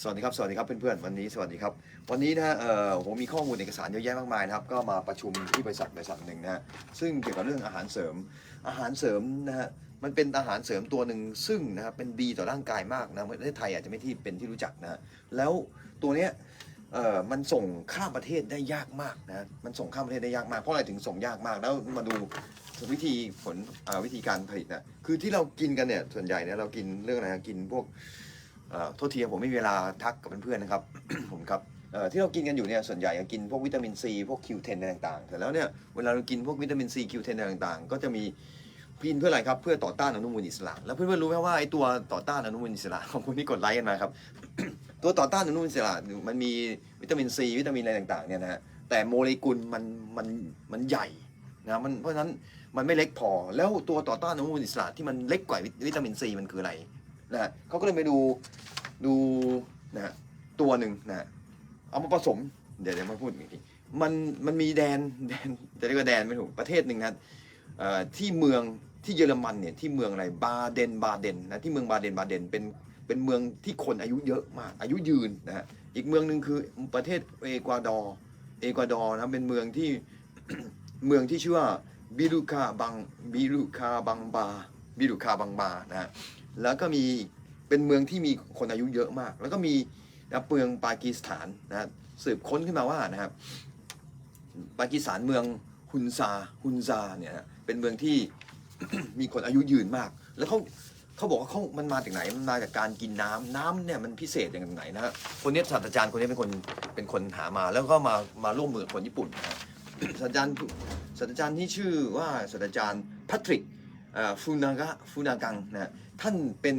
สวัสดีครับ สวัสดีครับเพื่อนๆ วันนี้สวัสดีครับ วันนี้นะฮะเอ่อผมมีข้อมูลเอกสารเยอะแยะมากมายนะครับ ก็มาประชุมที่บริษัทบริษัทหนึ่งนะฮะ ซึ่งเกี่ยวกับเรื่องอาหารเสริม อาหารเสริมนะฮะ มันเป็นอาหารเสริมตัวหนึ่งซึ่งนะครับเป็นดีต่อร่างกายมากนะประเทศไทยอาจจะไม่ที่เป็นที่รู้จักนะฮะแล้วตัวเนี้ยเอ่อมันส่งข้ามประเทศได้ยากมากนะ มันส่งข้ามประเทศได้ยากมาก เพราะอะไรถึงส่งยากมาก แล้วมาดูวิธีผลวิธีการผลิตนะ คือที่เรากินกันเนี่ย ส่วนใหญ่เนี่ยเรากินเรื่องอะไรกินพวก โทษทีผมไม่มีเวลาทักกับเพื่อนๆนะครับ ผมครับที่เรากินกันอยู่เนี่ยส่วนใหญ่ก็กินพวกวิตามินซีพวก Q10 อะไรต่างๆ แต่แล้วเนี่ยเวลาเรากินพวกวิตามินซี Q10 อะไรต่างๆ ก็จะมีกินเพื่ออะไรครับเพื่อต่อต้านอนุมูลอิสระ แล้วเพื่อนๆรู้ไหมว่าไอ้ตัวต่อต้านอนุมูลอิสระของคุณที่กดไลค์กันมาครับตัวต่อต้านอนุมูลอิสระมันมีวิตามินซีวิตามินอะไรต่างๆเนี่ยนะฮะแต่โมเลกุลมันมันมันใหญ่นะมันเพราะฉะนั้นมันไม่เล็กพอ แล้วตัวต่อต้านอนุมูลอิสระที่มันเล็กกว่าวิตามินซีมันคืออะไร นะฮะเขาก็เลยไปดูดูนะฮะตัวหนึ่งนะฮะเอามาผสม เดี๋ยวเดี๋ยวมาพูดอีกทีมันมันมีแดนแดนจะเรียกว่าแดนไม่ถูกประเทศหนึ่งนะที่เมืองที่เยอรมันเนี่ยที่เมืองอะไรบาเดนบาเดนนะที่เมืองบาเดนบาเดนเป็นเป็นเมืองที่คนอายุเยอะมากอายุยืนนะฮะอีกเมืองหนึ่งคือประเทศเอกวาดอร์เอกวาดอร์นะเป็นเมืองที่เมืองที่ชื่อว่าบิลูคาบังบิลูคาบังบาบิลูคาบังบานะฮะ แล้วก็มีเป็นเมืองที่มีคนอายุเยอะมาก แล้วก็มีนะเมืองปากีสถานนะสืบค้นขึ้นมาว่านะครับปากีสถานเมืองฮุนซาฮุนซาเนี่ยเป็นเมืองที่ มีคนอายุยืนมาก แล้วเขาเขาบอกว่าเขามันมาจากไหนมันมาจากการกินน้ำน้ำเนี่ยมันพิเศษอย่างไหนนะฮะคนนี้ศาสตราจารย์คนนี้เป็นคนเป็นคนหามา แล้วก็มามาร่วมมือคนญี่ปุ่นนะศาสตราจารย์ศาสตราจารย์ที่ชื่อว่าศาสตราจารย์แพทริกฟูนากะฟูนากังนะฮะ ท่านเป็น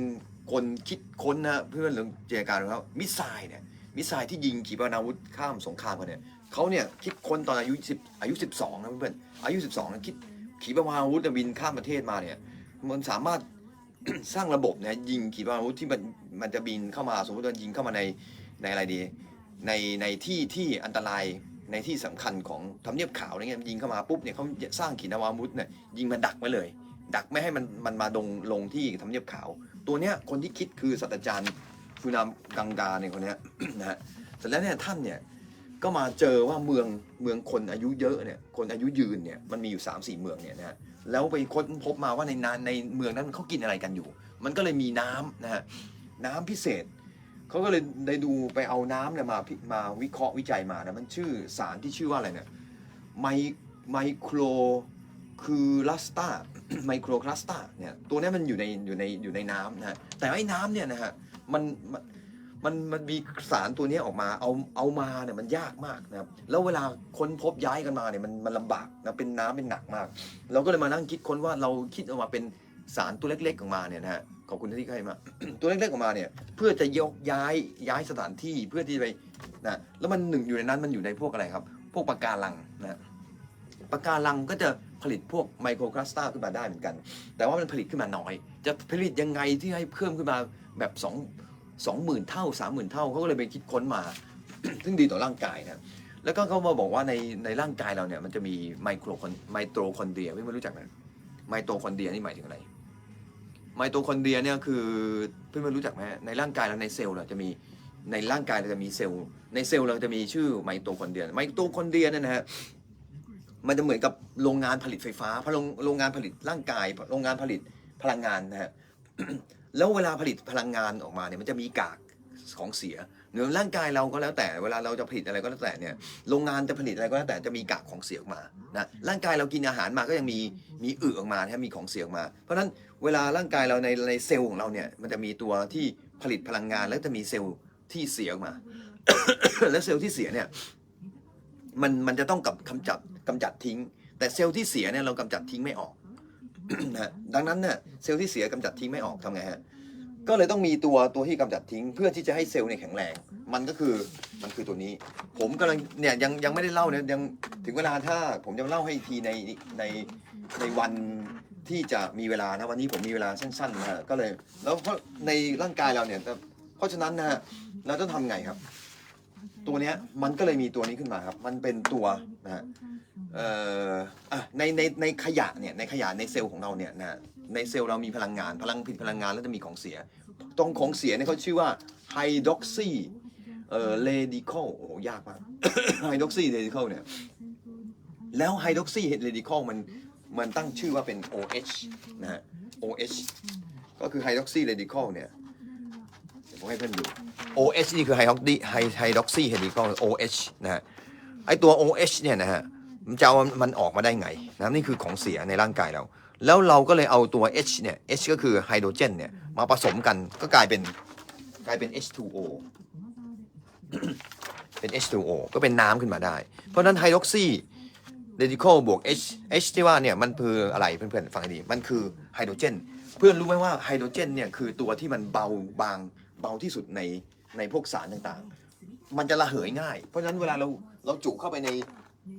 คนคิดค้นนะเพื่อนเรื่องเจรการของเขามิสไซล์เนี่ยมิสไซล์ที่ยิงขีปนาวุธข้ามสงครามกันเนี่ยเขาเนี่ยคิดค้นตอนอายุ10อายุ 12นะเพื่อนอายุ 12นะคิดขีปนาวุธบินข้ามประเทศมาเนี่ยมันสามารถสร้างระบบเนี่ยยิงขีปนาวุธที่มันมันจะบินเข้ามาสมมติว่ายิงเข้ามาในในอะไรดี ในในที่ที่อันตรายในที่สำคัญของทำเนียบขาวอะไรเงี้ยยิงเข้ามาปุ๊บเนี่ยเขาสร้างขีปนาวุธเนี่ยยิงมาดักไว้เลย ดักไม่ให้มันมันมาลงลงที่ทำเนียบขาว ตัวเนี้ยคนที่คิดคือศาสตราจารย์ฟูนามกังกาเนี่ยคนเนี้ยนะฮะเสร็จแล้วเนี่ยท่านเนี่ยก็มาเจอว่าเมืองเมืองคนอายุเยอะเนี่ยคนอายุยืนเนี่ยมันมีอยู่3ามสี่เมืองเนี่ยนะฮะแล้วไปค้นพบมาว่าในนานในเมืองนั้นเขากินอะไรกันอยู่ มันก็เลยมีน้ำนะฮะน้ำพิเศษเขาก็เลยได้ดูไปเอาน้ำเนี่ยมาพิมาวิเคราะห์วิจัยมานะมันชื่อสารที่ชื่อว่าอะไรเนี่ยไมไมโคร คือลัสตาไมโครคลัสตาเนี่ยตัวนี้มันอยู่ในอยู่ในอยู่ในน้ำนะฮะแต่ไอ้น้ำเนี่ยนะฮะมันมันมันมันมีสารตัวนี้ออกมาเอาเอามาเนี่ยมันยากมากนะครับแล้วเวลาค้นพบย้ายกันมาเนี่ยมันมันลำบากนะเป็นน้ำเป็นหนักมาก เราก็เลยมานั่งคิดค้นว่าเราคิดออกมาเป็นสารตัวเล็กๆออกมาเนี่ยนะฮะขอบคุณที่ให้มา ตัวเล็กๆออกมาเนี่ยเพื่อจะยกย้ายย้ายสถานที่เพื่อที่ไปนะแล้วมันหนึ่งอยู่ในนั้นมันอยู่ในพวกอะไรครับ พวกปะการังนะปะการังก็จะ ผลิตพวกไมโครคลัสเตอร์ขึ้นมาได้เหมือนกัน แต่ว่ามันผลิตขึ้นมาน้อย จะผลิตยังไงที่ให้เพิ่มขึ้นมาแบบ2 2 0,000 เท่า 30,000 เท่าเขาก็เลยไปคิดค้นมา ซึ่งดีต่อร่างกายนะแล้วก็เขามาบอกว่าในในร่างกายเราเนี่ยมันจะมีไมโครคอนไมโตคอนเดรียไม่รู้จักไหมไมโตคอนเดรียนี่หมายถึงอะไรไมโตคอนเดรียเนี่ยคือเพื่อนๆรู้จักไหมในร่างกายเราในเซลล์เราจะมีในร่างกายเราจะมีเซลล์ในเซลล์เราจะมีชื่อไมโตคอนเดรียไมโตคอนเดรียเนี่ยนะฮะ มันจะเหมือนกับโรงงานผลิตไฟฟ้าเพราะโรงโรงงานผลิตร่างกาย โรงงานผลิตพลังงานนะฮะแล้วเวลาผลิตพลังงานออกมาเนี่ยมันจะมีกากของเสียเหนือร่างกายเราก็แล้วแต่เวลาเราจะผลิตอะไรก็แล้วแต่เนี่ยโรงงานจะผลิตอะไรก็แล้วแต่จะมีกากของเสียออกมานะร่างกายเรากินอาหารมาก็ยังมีมีอึออกมานะมีของเสียออกมา เพราะฉะนั้นเวลาร่างกายเราในในเซลล์ของเราเนี่ยมันจะมีตัวที่ผลิตพลังงานแล้วจะมีเซลล์ที่เสียออกมา และเซลล์ที่เสียเนี่ย มันมันจะต้องกับกำจัดกำจัดทิ้ง แต่เซลล์ที่เสียเนี่ยเรากำจัดทิ้งไม่ออกนะดังนั้นเนี่ยเซลล์ที่เสียกำจัดทิ้งไม่ออกทำไงฮะก็เลยต้องมีตัวตัวที่กำจัดทิ้งเพื่อที่จะให้เซลล์เนี่ยแข็งแรง มันก็คือมันคือตัวนี้ ผมกำลังเนี่ยยังยังไม่ได้เล่าเนี่ยยังถึงเวลาถ้าผมจะเล่าให้อีกทีในในในวันที่จะมีเวลานะวันนี้ผมมีเวลาสั้นๆนะฮะก็เลย แล้วเพราะในร่างกายเราเนี่ยเพราะฉะนั้นนะฮะเราต้องทำไงครับ ตัวเนี้ยมันก็เลยมีตัวนี้ขึ้นมาครับ มันเป็นตัวนะฮะเอ่ออะในในในขยะเนี่ยในขยะในเซลล์ของเราเนี่ยนะในเซลล์เรามีพลังงานพลังผลิตพลังงานแล้วจะมีของเสีย ตรงของเสียเนี่ยเขาชื่อว่าไฮดรอกซีเอ่อเรดิคอลโอ้โหยากมากไฮดรอกซีเรดิคอลเนี่ยแล้วไฮดรอกซีเรดิคอลมันมันตั้งชื่อว่าเป็น OH นะฮะ OH ก็คือไฮดรอกซีเรดิคอลเนี่ย ผมให้เพื่อนดู OH นี่คือไฮดรอกซีไฮไฮดรอกซีเรดิคอล OH นะฮะไอตัว OH เนี่ยนะฮะมันจะเอามันออกมาได้ไงนะนี่คือของเสียในร่างกายเรา แล้วเราก็เลยเอาตัว H เนี่ย H ก็คือไฮโดรเจนเนี่ยมาผสมกันก็กลายเป็นกลายเป็น H2O เป็น H2O ก็เป็นน้ำขึ้นมาได้ เพราะฉะนั้นไฮดรอกซีเรดิคอลบวก H H ที่ว่าเนี่ยมันคืออะไรเพื่อนๆฟังให้ดี มันคือไฮโดรเจน เพื่อนรู้ไหมว่าไฮโดรเจนเนี่ยคือตัวที่มันเบาบาง เบาที่สุดในในพวกสารต่างๆ มันจะระเหยง่าย เพราะฉะนั้นเวลาเราเราจุเข้าไปใน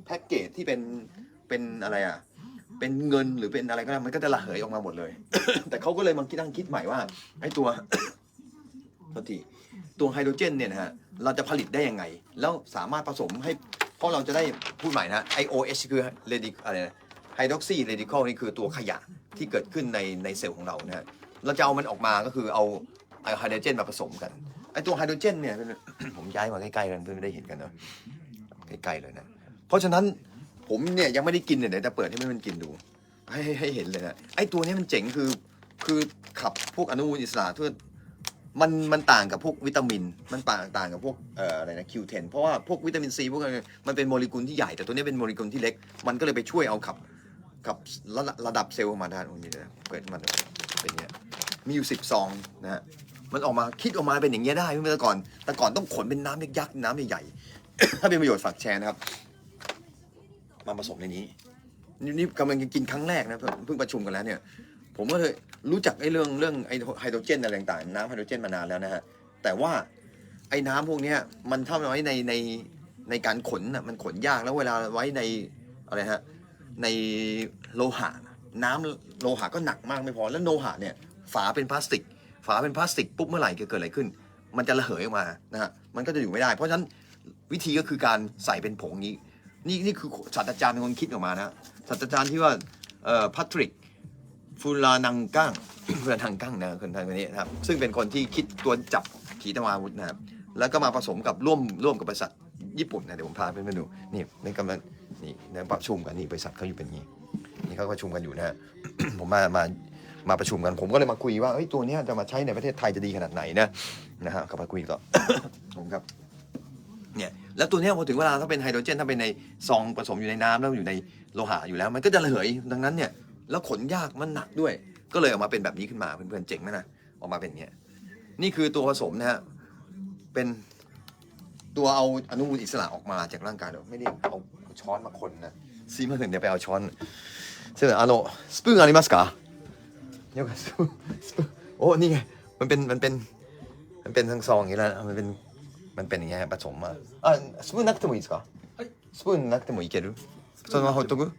แพ็กเกจที่เป็นเป็นอะไรอะเป็นเงินหรือเป็นอะไรก็ได้มันก็จะระเหยออกมาหมดเลย แต่เขาก็เลยมาคิดตั้งคิดใหม่ว่าไอ้ตัวโทษทีตัวไฮโดรเจนเนี่ยนะฮะเราจะผลิตได้ยังไง แล้วสามารถผสมให้เพราะเราจะได้พูดใหม่นะ IOH คือเรดิอะไรนะไฮดรอกซีเรดิคอลนี่คือตัวขยะที่เกิดขึ้นในในเซลล์ของเรานะฮะเราจะเอามันออกมาก็คือเอา ไฮโดรเจนมาผสมกันไอตัวไฮโดรเจนเนี่ย ผมย้ายมาใกล้ๆกันเพื่อนไม่ได้เห็นกันเนาะใกล้ๆเลยนะ เพราะฉะนั้นผมเนี่ยยังไม่ได้กินเนี่ยเดี๋ยวจะเปิดให้มันกินดูให้ให้ให้เห็นเลยนะไอตัวนี้มันเจ๋งคือคือขับพวกอนุมูลอิสระเพื่อมันมันต่างกับพวกวิตามิน มันต่างต่างกับพวกเอ่ออะไรนะ Q10 เทนเพราะว่าพวกวิตามินซีพวกอะไรมันเป็นโมเลกุลที่ใหญ่แต่ตัวนี้เป็นโมเลกุลที่เล็ก มันก็เลยไปช่วยเอาขับขับระระดับเซลล์ออกมาได้ตรงนี้นะเปิดมันเป็นเนี้ยมีอยู่สิบซองนะฮะ มันออกมาคิดออกมาเป็นอย่างเงี้ยได้เมื่อก่อน แต่ก่อนต้องขนเป็นน้ำยักษ์น้ำใหญ่ๆถ้าเป็นประโยชน์ฝากแชร์นะครับ มาผสมในนี้ นี่กำลังจะกินครั้งแรกนะเพิ่งประชุมกันแล้วเนี่ย ผมก็เลยรู้จักไอ้เรื่องเรื่องไอ้ไฮโดรเจนอะไรต่างๆน้ำไฮโดรเจนมานานแล้วนะฮะแต่ว่าไอ้น้ำพวกเนี้ยมันถ้าไว้ในในในการขนน่ะมันขนยากแล้วเวลาไว้ในอะไรฮะในโลหะน้ำโลหะก็หนักมากไม่พอแล้วโลหะเนี่ยฝาเป็นพลาสติก ฝาเป็นพลาสติกปุ๊บเมื่อไหร่เกิดอะไรขึ้น มันจะระเหยออกมานะฮะมันก็จะอยู่ไม่ได้ เพราะฉะนั้นวิธีก็คือการใส่เป็นผงนี้ นี่นี่คือศาสตราจารย์เป็นคนคิดออกมานะศาสตราจารย์ที่ว่าเอ่อพัทริกฟูลานังกังฟูลานังกังนะคนไทยคนนี้นะครับซึ่งเป็นคนที่คิดตัวจับขีปนาวุธนะครับแล้วก็มาผสมกับร่วมร่วมกับบริษัทญี่ปุ่นนะเดี๋ยวผมพาเพื่อนไปดูนี่ในกำลังนี่ในประชุมกันนี่บริษัทเขาอยู่เป็นอย่างนี้นี่เขาประชุมกันอยู่นะฮะผมมามา มาประชุมกัน ผมก็เลยมาคุยว่าเฮ้ยตัวเนี้ยจะมาใช้ในประเทศไทยจะดีขนาดไหนนะนะฮะก็มาคุยต่อ ผมครับ เนี่ยแล้วตัวเนี้ยพอถึงเวลาถ้าเป็นไฮโดรเจนถ้าเป็นในซองผสมอยู่ในน้ำแล้วอยู่ในโลหะอยู่แล้ว มันก็จะระเหยดังนั้นเนี่ยแล้วขนยากมันหนักด้วย ก็เลยออกมาเป็นแบบนี้ขึ้นมาเพื่อนๆเจ๋งไหมนะออกมาเป็นอย่างเงี้ยนี่คือตัวผสมนะฮะเป็นตัวเอาอนุมูลอิสระออกมาจากร่างกายเราไม่ได้เอาเอาช้อนมาคนนะซีมาถึงเดี๋ยวไปเอาช้อนเสร็จあのスプーンありますか よかったスプーンスプーンโอ้นี่ไงมันเป็นมันเป็นมันเป็นทั้งซองอย่างนี้แล้วมันเป็น มันเป็นอย่างเงี้ยผสมมาอ่ะスプーンなくてもいいですかはいスプーンなくてもいけるそのままほっとく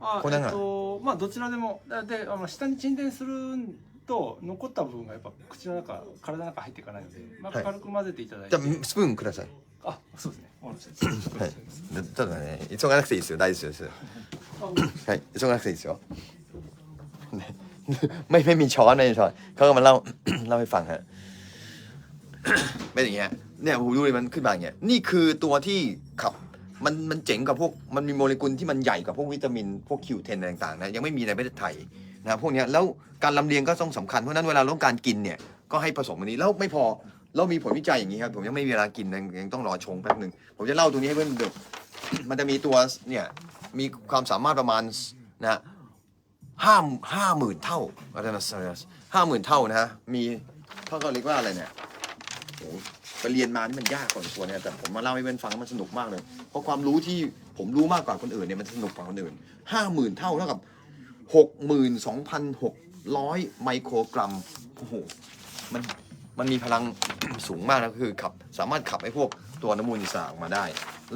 あこれなんかえっとまあどちらでもだであの下に沈殿すると残った部分がやっぱ口の中体の中入っていかないので、まあ、はい軽く混ぜていただいて、じゃあスプーンくださいあそうですねわかりましたはいでちょっとね急がなくていいですよ大丈夫ですよはい急がなくていいですよね ไม่ไม่มีช้อนไม่มีช้อนเขาก็มาเล่า เล่าให้ฟังฮะเป็นอย่างเงี้ยเนี่ยผมดูเลยมันขึ้นมาอย่างเงี้ยนี่คือตัวที่ขับมันมันเจ๋งกับพวกมันมีโมเลกุลที่มันใหญ่กว่าพวกวิตามิน พวกคิวเทนต่างๆนะยังไม่มีในประเทศไทยนะพวกเนี้ยแล้วการลำเลียงก็ต้องสำคัญเพราะนั้นเวลาเราต้องการกินเนี่ยก็ให้ผสมอันนี้แล้วไม่พอเรามีผลวิจัยอย่างนี้ครับผมยังไม่มีเวลากินยังยังต้องรอชงแป๊บหนึ่งผมจะเล่าตรงนี้ให้เพื่อนดูมันจะมีตัวเนี่ยมีความสามารถประมาณนะ ห้าห้าหมื่นเท่าอะไรนะห้าหมื่นเท่านะฮะมีเขาก็เรียกว่าอะไรเนี่ยโอ้โหไปเรียนมานี่มันยากกว่าตัวเนี่ยแต่ผมมาเล่าให้เพื่อนฟังมันสนุกมากเลย เพราะความรู้ที่ผมรู้มากกว่าคนอื่นเนี่ยมันสนุกกว่าคนอื่นห้าหมื่นเท่าเท่ากับหกหมื่นสองพันหกร้อยไมโครกรัมโอ้โหมันมันมีพลังสูงมากนะคือขับสามารถขับไอ้พวกตัวน้ำมูลอิสระออกมาได้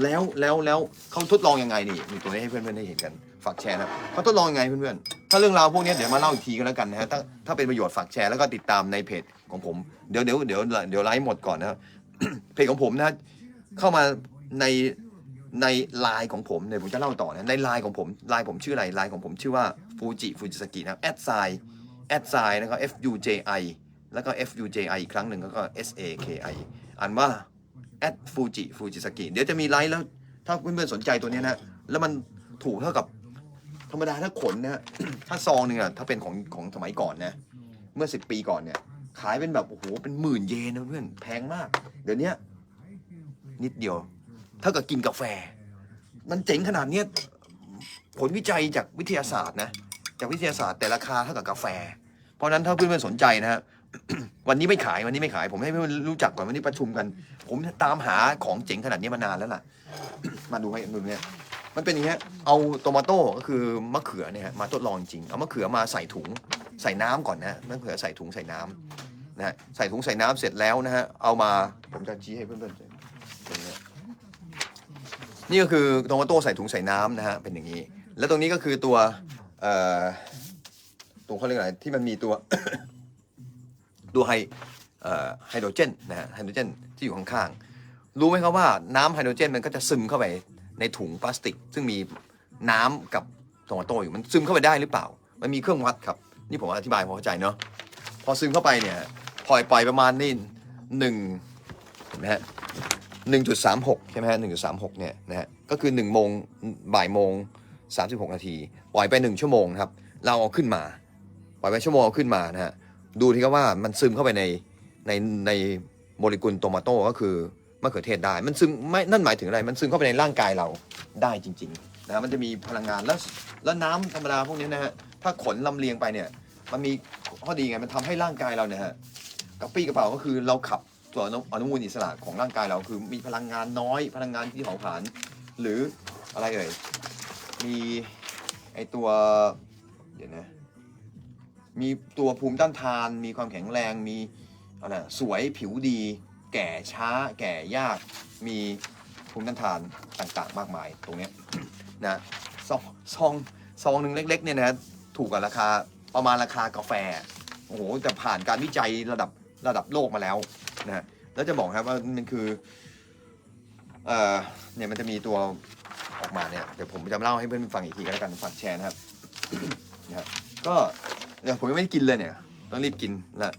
แล้วแล้วแล้วเขาทดลองยังไงนี่มีตัวนี้ให้เพื่อนๆได้เห็นกัน ฝากแชร์นะเขาทดลองยังไงเพื่อนๆ ถ้าเรื่องราวพวกนี้เดี๋ยวมาเล่าอีกทีก็แล้วกันนะฮะ ถ้าถ้าเป็นประโยชน์ฝากแชร์แล้วก็ติดตามในเพจของผม เดี๋ยวเดี๋ยวเดี๋ยวเดี๋ยวไลฟ์หมดก่อนนะครับ เพจของผมนะเข้ามาในในไลน์ของผมเนี่ยวผมจะเล่าต่อนะ ในไลน์ของผมไลน์ผมชื่ออะไรไลน์ของผมชื่อว่าฟูจิฟูจิสกินะแอดไซแอดไซนะครับ F U J I แล้วก็ F U J I อีกครั้งหนึ่งแล้วก็ S A K I อ่านว่า at Fuji Fujisaki เดี๋ยวจะมีไลฟ์แล้วถ้าเพื่อนๆสนใจตัวนี้นะ แล้วมันถูกเท่ากับ ธรรมดาถ้าขนนะ ถ้าซองหนึ่งอะถ้าเป็นของของสมัยก่อนนะ เมื่อสิบปีก่อนเนี่ย ขายเป็นแบบโอ้โหเป็นหมื่นเยนนะเพื่อนแพงมาก เดี๋ยวนี้นิดเดียว เท่ากับกินกาแฟ มันเจ๋งขนาดเนี้ยผลวิจัยจากวิทยาศาสตร์นะ จากวิทยาศาสตร์แต่ราคาเท่ากับกาแฟ เพราะนั้นถ้าเพื่อนๆสนใจนะฮะวันนี้ไม่ขายวันนี้ไม่ขาย ผมให้เพื่อนรู้จักก่อนวันนี้ประชุมกัน ผมตามหาของเจ๋งขนาดนี้มานานแล้วล่ะ มาดูให้ดูเนี่ย มันเป็นอย่างเงี้ยเอาโตมาโต้ก็คือมะเขือเนี่ยฮะมาทดลองจริงเอามะเขือมาใส่ถุงใส่น้ำก่อนนะมะเขือใส่ถุงใส่น้ำนะฮะใส่ถุงใส่น้ำเสร็จแล้วนะฮะเอามาผมจะชี้ให้เพื่อนๆตรงนี้นี่ก็คือโตมาโต้ใส่ถุงใส่น้ำนะฮะเป็นอย่างนี้ แล้วตรงนี้ก็คือตัวเอ่อตัวเขาเรียกอะไรที่มันมีตัวตัวไฮไฮโดรเจนนะฮะไฮโดรเจนที่อยู่ข้างๆรู้ไหมครับว่าน้ำไฮโดรเจนมันก็จะซึมเข้าไป ในถุงพลาสติก ซึ่งมีน้ำกับโตมาโต้อยู่มันซึมเข้าไปได้หรือเปล่า มันมีเครื่องวัดครับ นี่ผมอธิบายพอเข้าใจเนาะพอซึมเข้าไปเนี่ยปล่อยปล่อยประมาณนี่หนึ่งเห็นไหมฮะหนึ่งจุดสามหกใช่ไหมฮะหนึ่งจุดสามหกเนี่ยนะฮะก็คือหนึ่งโมงบ่ายโมงสามสิบหกนาทีปล่อยไปหนึ่งชั่วโมงครับ เราเอาขึ้นมา ปล่อยไปชั่วโมงเอาขึ้นมานะฮะดูที่ครับว่ามันซึมเข้าไปในในในโมเลกุลโตมาโต้ก็คือ มะเขือเทศได้ มันซึมไม่นั่นหมายถึงอะไร มันซึมเข้าไปในร่างกายเราได้จริงๆนะมันจะมีพลังงานแล้วแล้วน้ำธรรมดาพวกนี้นะฮะถ้าขนลำเลียงไปเนี่ย มันมีข้อดีไงมันทำให้ร่างกายเราเนี่ยฮะกระปี้กระเป๋าก็คือเราขับตัวอนุอนุมูลอิสระของร่างกายเราคือมีพลังงานน้อย พลังงานที่เผาผลาญหรืออะไรเอ่ยมีไอตัวเดี๋ยวนะมีตัวภูมิต้านทาน มีความแข็งแรงมีอะไรสวยผิวดี แก่ช้าแก่ยากมีภูมิต้านทานต่างๆ มากมายตรงนี้นะซองซองซองหนึ่งเล็กๆเนี่ยนะถูกกับราคาประมาณราคากาแฟโอ้โหแต่ผ่านการวิจัยระดับระดับโลกมาแล้วนะฮะแล้วจะบอกครับว่ามันคือเอ่อเนี่ยมันจะมีตัวออกมาเนี่ยเดี๋ยวผมจะเล่าให้เพื่อนๆฟังอีกทีก็แล้วกันฝากแชร์นะครับนะครับก็เนี่ยวผมยังไม่ได้กินเลยเนี่ยต้องรีบกินนะ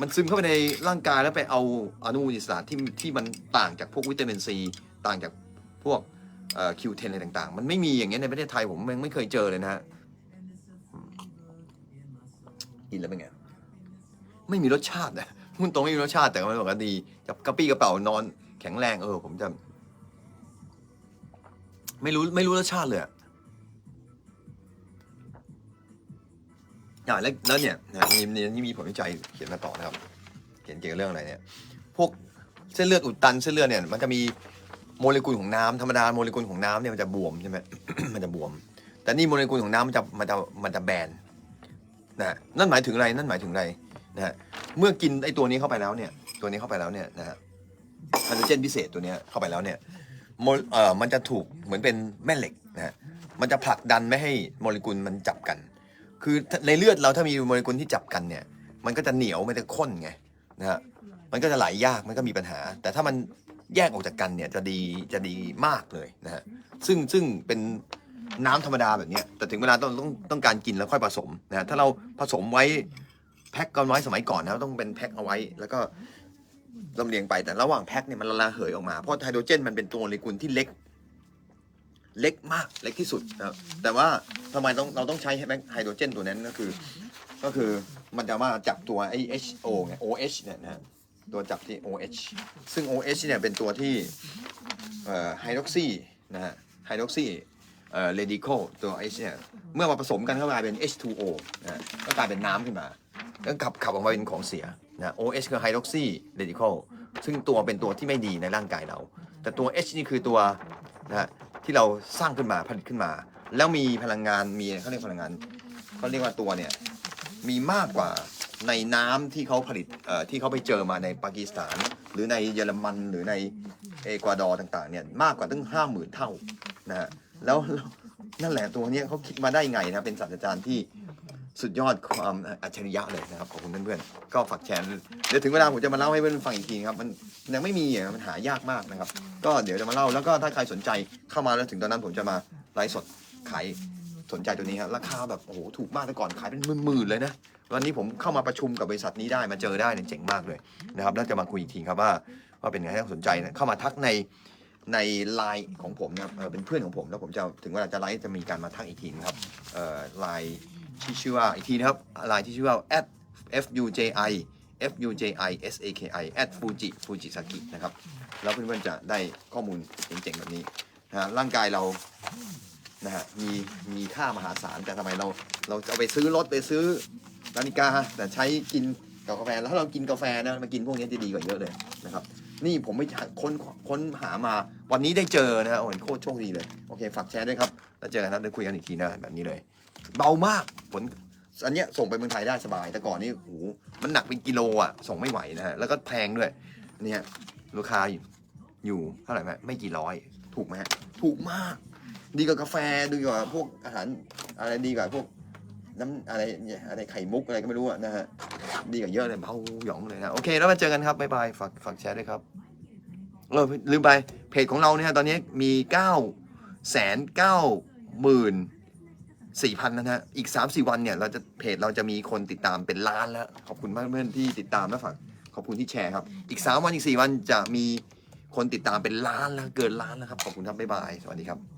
มันซึมเข้าไปในร่างกายแล้วไปเอาอนุมูลอิสระที่ที่มันต่างจากพวกวิตามินซีต่างจากพวกคิวเทนอะไรต่าง ๆ มันไม่มีอย่างเงี้ยในประเทศไทยผมยังไม่เคยเจอเลยนะฮะกินแล้วเป็นไงไม่มีรสชาตินะพูดตรงไม่มีรสชาติแต่ว่ามันบอกว่าดีจะกระปี้กระเป๋านอนแข็งแรงเออ ผมจะ ไม่รู้ไม่รู้รสชาติเลย อ่าแล้วแล้วเนี่ยนะมีมีนี่มีผลวิจัยเขียนมาต่อนะครับ เขียนเกี่ยวกับเรื่องอะไรเนี่ย พวกเส้นเลือดอุดตันเส้นเลือดเนี่ยมันจะมีโมเลกุลของน้ำธรรมดาโมเลกุลของน้ำเนี่ยมันจะบวมใช่ไหมมันจะบวม แต่นี่โมเลกุลของน้ำมันจะมันจะมันจะแบนนะนั่นหมายถึงอะไรนั่นหมายถึงอะไรนะฮะเมื่อกินไอ้ตัวนี้เข้าไปแล้วเนี่ยตัวนี้เข้าไปแล้วเนี่ยนะฮะไฮโดรเจนพิเศษตัวนี้เข้าไปแล้วเนี่ยโมเอ่อมันจะถูกเหมือนเป็นแม่เหล็กนะฮะมันจะผลักดันไม่ให้โมเลกุลมันจับกัน คือในเลือดเราถ้ามีโมเลกุลที่จับกันเนี่ย มันก็จะเหนียวมันจะข้นไงนะฮะมันก็จะไหลยากมันก็มีปัญหา แต่ถ้ามันแยกออกจากกันเนี่ยจะดีจะดีมากเลยนะฮะซึ่งซึ่งเป็นน้ำธรรมดาแบบนี้แต่ถึงเวลาต้องต้องต้องการกินแล้วค่อยผสมนะฮะถ้าเราผสมไว้แพ็คกันไว้สมัยก่อนนะต้องเป็นแพ็คเอาไว้ แล้วก็ลำเลียงไปแต่ระหว่างแพ็คเนี่ยมันละระเหยออกมาเพราะไฮโดรเจนมันเป็นตัวโมเลกุลที่เล็ก เล็กมากเล็กที่สุดนะครับแต่ว่าทำไมต้องเราต้องใช้ไฮโดรเจนตัวนั้นก็คือ ก็คือมันจะมาจับตัวไอ้ HO ไง OH เนี่ยนะตัวจับที่ OH ซึ่ง OH เนี่ยเป็นตัวที่ไฮดรอกซีนะฮะไฮดรอกซีเอ่เรดิโคตัว H เนี่ยเมื่อมาผสมกันเข้ามาเป็น H2O นะฮะก็กลายเป็นน้ำขึ้นมาแล้วขับขับออกมาเป็นของเสียนะ OH คือไฮดรอกซีเรดิโคซึ่งตัวเป็นตัวที่ไม่ดีในร่างกายเรา แต่ตัว H นี่คือตัวนะฮะ ที่เราสร้างขึ้นมาผลิตขึ้นมา แล้วมีพลังงานมีเขาเรียกพลังงานเขาเรียกว่าตัวเนี่ยมีมากกว่าในน้ำที่เขาผลิตเอ่อที่เขาไปเจอมาในปากีสถาน หรือในเยอรมันหรือในเอกวาดอร์ต่างๆเนี่ยมากกว่าตั้งห้าหมื่นเท่านะฮะแล้วนั่นแหละตัวนี้เขาคิดมาได้ไงนะเป็นศาสตราจารย์ที่สุดยอดความอัจฉริยะเลยนะครับขอบคุณเพื่อนๆก็ฝากแชร์ เดี๋ยวถึงเวลาผมจะมาเล่าให้เพื่อนๆฟังอีกทีครับมันยังไม่มีอะมันหายากมากนะครับ ก็เดี๋ยวจะมาเล่าแล้วก็ถ้าใครสนใจเข้ามาแล้วถึงตอนนั้นผมจะมาไลฟ์สดขายสนใจตัวนี้ครับราคาแบบโอ้โหถูกมากแต่ก่อนขายเป็นหมื่นๆเลยนะวันนี้ผมเข้ามาประชุมกับบริษัทนี้ได้มาเจอได้เนี่ยเจ๋งมากเลยนะครับแล้วจะมาคุยอีกทีครับว่าว่าเป็นไงถ้าสนใจนะเข้ามาทักในในไลน์ของผมนะครับเออเป็นเพื่อนของผมแล้วผมจะถึงเวลาจะไลฟ์จะมีการมาทักอีกทีนะครับเอ่อไลน์ที่ชื่อว่าอีกทีนะครับไลน์ที่ชื่อว่า at f u j i f u j i s a k i at fuji fuji saki นะครับ แล้วเพื่อนๆจะได้ข้อมูลเจ๋งๆแบบนี้นะฮะร่างกายเรานะฮะมีมีค่ามหาศาลแต่ทำไมเราเราจะเอาไปซื้อรถไปซื้อนาฬิกา แต่ใช้กินกับกาแฟแล้วถ้าเรากินกาแฟนะมากินพวกนี้จะดีกว่าเยอะเลยนะครับ นี่ผมไปค้นค้นหามาวันนี้ได้เจอนะฮะโอ้โหโคตรโชคดีเลย โอเค ฝากแชร์ด้วยครับ แล้วเจอกันนะเดี๋ยวคุยกันอีกทีนะแบบนี้เลย เบามากผล อันเนี้ยส่งไปเมืองไทยได้สบาย แต่ก่อนนี่โอ้โหมันหนักเป็นกิโลอะ ส่งไม่ไหวนะฮะ แล้วก็แพงด้วยเนี่ยราคาอยู่อยู่เท่าไหร่ไหมไม่กี่ร้อย ถูกไหมฮะถูกมาก ดีกว่ากาแฟดีกว่าพวกอาหารอะไรดีกว่าพวกน้ำอะไรเนี่ยอะไรไข่มุกอะไรก็ไม่รู้อะนะฮะ ดีกว่าเยอะเลยเบาหยองเลยนะ โอเค แล้วมาเจอกันครับ บ๊ายบาย ฝากฝากแชร์ด้วยครับ เออลืมไป เพจของเราเนี่ยตอนนี้มี9ก้าแสนเก้าหมื่น สี่พันแล้วนะอีกสามสี่วันเนี่ยเราจะเพจเราจะมีคนติดตามเป็นล้านแล้ว ขอบคุณมากเพื่อนที่ติดตามและฝากขอบคุณที่แชร์ครับ อีกสามวันอีกสี่วันจะมีคนติดตามเป็นล้านแล้วเกินล้านแล้วครับ ขอบคุณครับบ๊ายบาย สวัสดีครับ